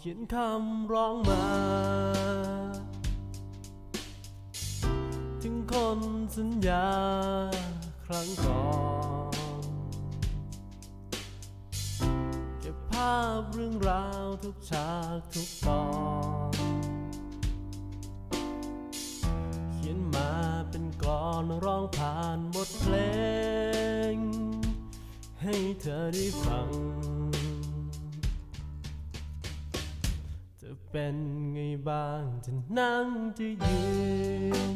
เขียนคำร้องมา ถึงคนสัญญาครั้งก่อนเก็บภาพเรื่องราวทุกฉากทุกตอนเขียนมาเป็นกลอนร้องผ่านบทเพลง ให้เธอได้ฟัง เป็นไงบ้างจะนั่งจะยืน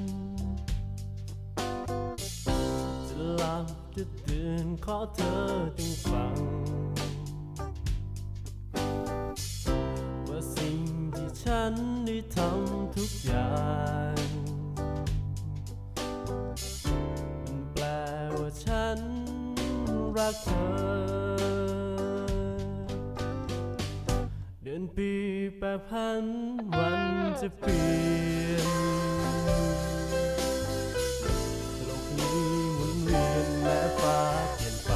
จะหลับจะตื่นขอเธอต้องฟัง ว่าสิ่งที่ฉันได้ทำทุกอย่าง มันแปลว่าฉันรักเธอ เดือนปี แปรพันวันจะเปลี่ยนโลกนี้หมุนเวียนแม้ฟ้าเปลี่ยนไป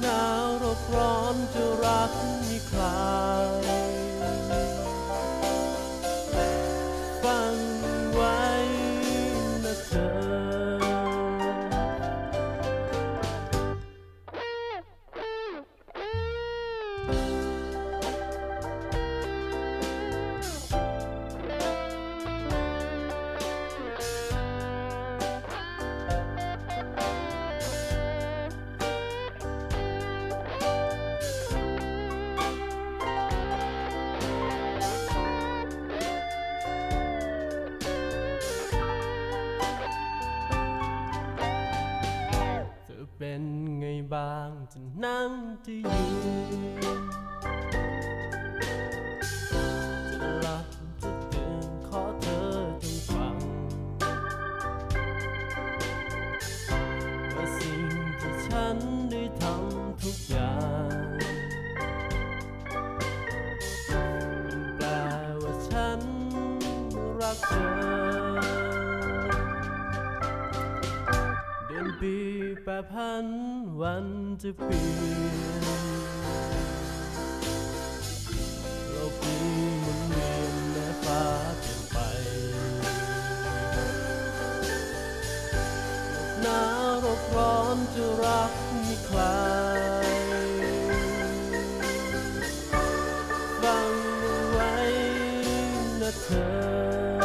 หนาวรบร้อนจะรักมี เป็นไงบ้างจะนั่งจะยืนจะหลับจะตื่นขอเธอจงฟัง ว่าสิ่งที่ฉันได้ทำทุกอย่าง เดือนปีแปรพันวันจะเปลี่ยนโลกนี้หมุนเวียนแม้ฟ้าเปลี่ยนไปหนาวรบร้อนจะรักมีใครฟังไว้นะเธอ